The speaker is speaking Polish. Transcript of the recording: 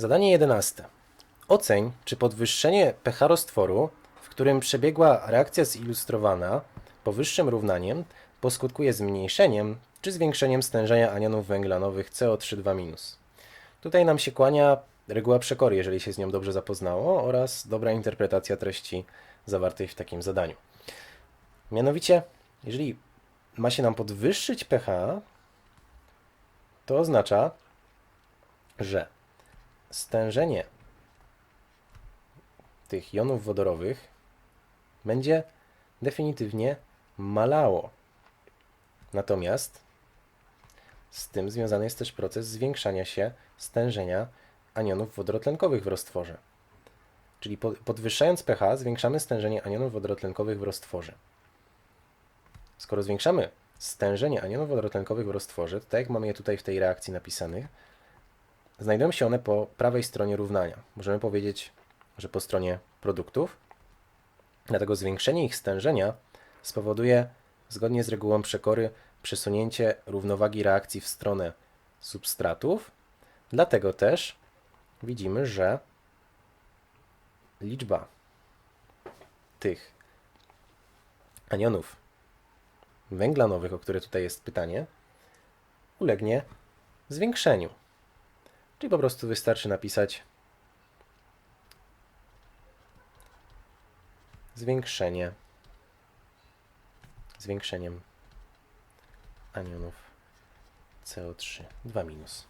Zadanie 11. Oceń, czy podwyższenie pH roztworu, w którym przebiegła reakcja zilustrowana powyższym równaniem, poskutkuje zmniejszeniem czy zwiększeniem stężenia anionów węglanowych CO3 Tutaj nam się kłania reguła przekory, jeżeli się z nią dobrze zapoznało, oraz dobra interpretacja treści zawartej w takim zadaniu. Mianowicie, jeżeli ma się nam podwyższyć pH, to oznacza, że stężenie tych jonów wodorowych będzie definitywnie malało. Natomiast z tym związany jest też proces zwiększania się stężenia anionów wodorotlenkowych w roztworze. Czyli po- podwyższając pH zwiększamy stężenie anionów wodorotlenkowych w roztworze. Skoro zwiększamy stężenie anionów wodorotlenkowych w roztworze, to tak jak mamy je tutaj w tej reakcji napisanych, znajdują się one po prawej stronie równania. Możemy powiedzieć, że po stronie produktów. Dlatego zwiększenie ich stężenia spowoduje, zgodnie z regułą przekory, przesunięcie równowagi reakcji w stronę substratów. Dlatego też widzimy, że liczba tych anionów węglanowych, o które tutaj jest pytanie, ulegnie zwiększeniu. Czyli po prostu wystarczy napisać zwiększenie zwiększeniem anionów CO3 2 minus.